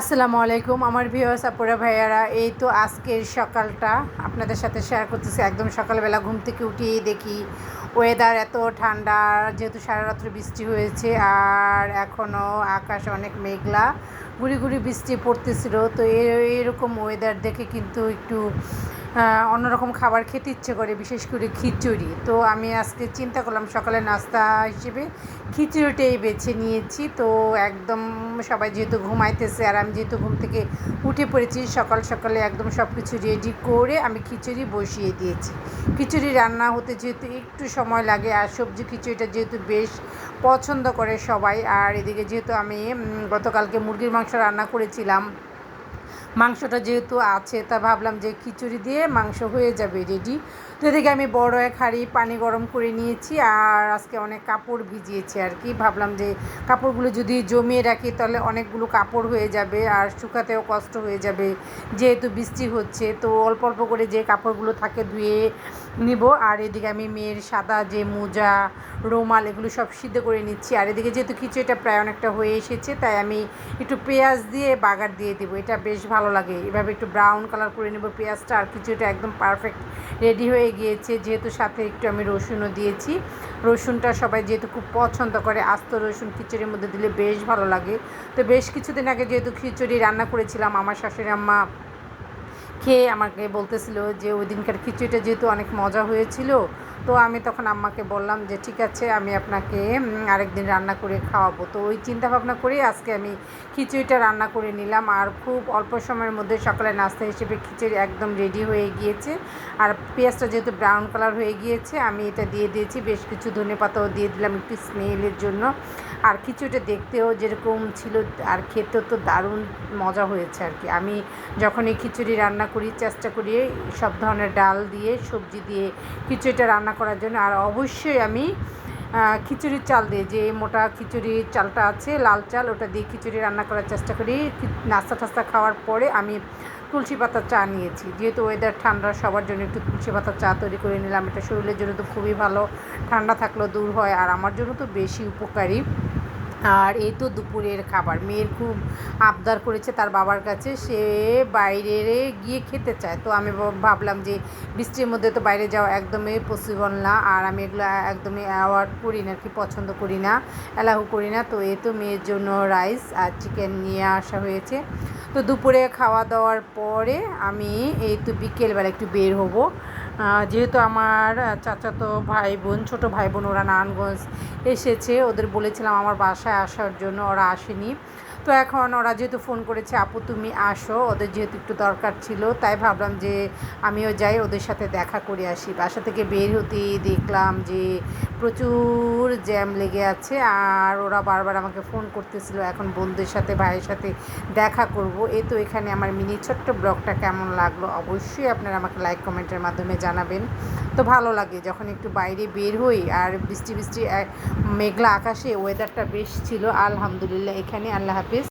আসসালামু আলাইকুম, আমার ভিউয়ার্স আপুরা, ভাইয়ারা, এই তো আজকের সকালটা আপনাদের সাথে শেয়ার করতেছি। একদম সকালবেলা ঘুম থেকে উঠিয়েই দেখি ওয়েদার এত ঠান্ডা, যেহেতু সারা রাত্রে বৃষ্টি হয়েছে আর এখনও আকাশ অনেক মেঘলা, গুড়ি গুড়ি বৃষ্টি পড়তেছিল। তো এরকম ওয়েদার দেখে কিন্তু একটু অন্যরকম খাবার খেতে ইচ্ছে করে, বিশেষ করে খিচুড়ি। তো আমি আজকে চিন্তা করলাম সকালে নাস্তা হিসেবে খিচুড়িটাই বেছে নিয়েছি। তো একদম সবাই যেহেতু ঘুমাইতেছে আর আমি যেহেতু ঘুম থেকে উঠে পড়েছি, সকাল সকালে একদম সব কিছু রেডি করে আমি খিচুড়ি বসিয়ে দিয়েছি। খিচুড়ি রান্না হতে যেহেতু একটু সময় লাগে আর সবজি খিচুড়িটা যেহেতু বেশ পছন্দ করে সবাই। আর এদিকে যেহেতু আমি গতকালকে মুরগির মাংস রান্না করেছিলাম মাংসটা যেহেতু আছে, তা ভাবলাম যে খিচুড়ি দিয়ে মাংস হয়ে যাবে রেডি তো এদিকে আমি বড় এক হাঁড়ি পানি গরম করে নিয়েছি আর আজকে অনেক কাপড় ভিজিয়েছি আর কি। ভাবলাম যে কাপড়গুলো যদি জমিয়ে রাখি তাহলে অনেকগুলো কাপড় হয়ে যাবে আর শুকাতেও কষ্ট হয়ে যাবে, যেহেতু বৃষ্টি হচ্ছে। তো অল্প অল্প করে যে কাপড়গুলো থাকে ধুয়ে নিব আর এদিকে আমি মেয়ের সাদা যে মোজা, রুমাল এগুলো সব সিদ্ধ করে নিচ্ছি। আর এদিকে যেহেতু খিচুড়িটা প্রায় অনেকটা হয়ে এসেছে, তাই আমি একটু পেঁয়াজ দিয়ে বাগার দিয়ে দেবো। এটা বেশ ভালো লাগে। এভাবে একটু ব্রাউন কালার করে নেব, পেঁয়াজটা আর খিচুড়িটা একদম পারফেক্ট রেডি হয়ে গিয়েছে। যেহেতু সাথে একটু আমি রসুনও দিয়েছি। রসুনটা সবাই যেহেতু খুব পছন্দ করে, আস্ত রসুন খিচুড়ির মধ্যে দিলে বেশ ভালো লাগে। তো বেশ কিছুদিন আগে যেহেতু খিচুড়ি রান্না করেছিলাম, আমার শাশুড়ি আম্মা খেয়ে আমাকে বলতেছিল যে ওই দিনকার খিচুড়িটা যেহেতু অনেক মজা হয়েছিল তো আমি তখন আম্মাকে বললাম যে, ঠিক আছে, আমি আপনাকে আরেকদিন রান্না করে খাওয়াবো। তো ওই চিন্তা ভাবনা করেই আজকে আমি খিচুড়িটা রান্না করে নিলাম। আর খুব অল্প সময়ের মধ্যে সকালে নাস্তা হিসেবে খিচুড়ি একদম রেডি হয়ে গিয়েছে। আর পেঁয়াজটা যেহেতু ব্রাউন কালার হয়ে গিয়েছে, আমি এটা দিয়ে দিয়েছি। বেশ কিছু ধনে পাতাও দিয়ে দিলাম একটু স্মেলের জন্য। আর খিচুড়িটা দেখতেও যেরকম ছিল, আর খেতেও তো দারুণ মজা হয়েছে আর কি। আমি যখন এই খিচুড়ি রান্না করি, চেষ্টা করি সব ধরনের ডাল দিয়ে, সবজি দিয়ে খিচুড়িটা রান্না করার জন্য। আর অবশ্যই আমি খিচুড়ির চাল দিয়ে যে মোটা খিচুড়ির চালটা আছে, লাল চাল, ওটা দিয়ে খিচুড়ি রান্না করার চেষ্টা করি। নাস্তা টাস্তা খাওয়ার পরে আমি তুলসী পাতার চা নিয়েছি। যেহেতু ওয়েদার ঠান্ডা, সবার জন্য একটু তুলসী পাতার চা তৈরি করে নিলাম। এটা শরীরের জন্য তো খুবই ভালো। ঠান্ডা থাকলেও দূর হয়। আর আমার জন্য তো বেশি উপকারী। আর এই তো দুপুরের খাবার। মেয়ের খুব আবদার করেছে তার বাবার কাছে, সে বাইরে গিয়ে খেতে চায়। তো আমি ভাবলাম যে বৃষ্টির মধ্যে তো বাইরে যাওয়া একদমই পসিবল না। আর আমি এগুলো একদমই অ্যাওয়ার্ড করি না কি পছন্দ করি না অ্যালাউ করি না। তো এই তো মেয়ের জন্য রাইস আর চিকেন নিয়ে আসা হয়েছে। তো দুপুরে খাওয়া দাওয়ার পরে আমি এই তো বিকেলবেলা একটু বের হব। যেহেতু আমার চাচাতো ভাই বোন, ছোটো ভাই বোন, ওরা নারায়ণগঞ্জ এসেছে, ওদের বলেছিলাম আমার বাসায় আসার জন্য ওরা আসেনি। তো এখন ওরা যেহেতু ফোন করেছে, আপু, তুমি আসো, ওদের যেহেতু একটু দরকার ছিল, তাই ভাবলাম যে আমিও যাই, ওদের সাথে দেখা করে আসি। বাসা থেকে বের হতেই দেখলাম যে প্রচুর জ্যাম লেগে আছে, আর ওরা বারবার আমাকে ফোন করতেছিল, এখন বন্ধুদের সাথে, ভাইয়ের সাথে দেখা করব। এ তো এখানে আমার মিনি ছোট্ট ব্লগটা কেমন লাগল, অবশ্যই আপনারা আমাকে লাইক, কমেন্টের মাধ্যমে জানাবেন। তো ভালো লাগে যখন একটু বাইরে বের হই আর বৃষ্টি বৃষ্টি মেঘলা আকাশে ওয়েদারটা বেশ ছিল। আলহামদুলিল্লাহ এখানে। আল্লাহ হাফিজ।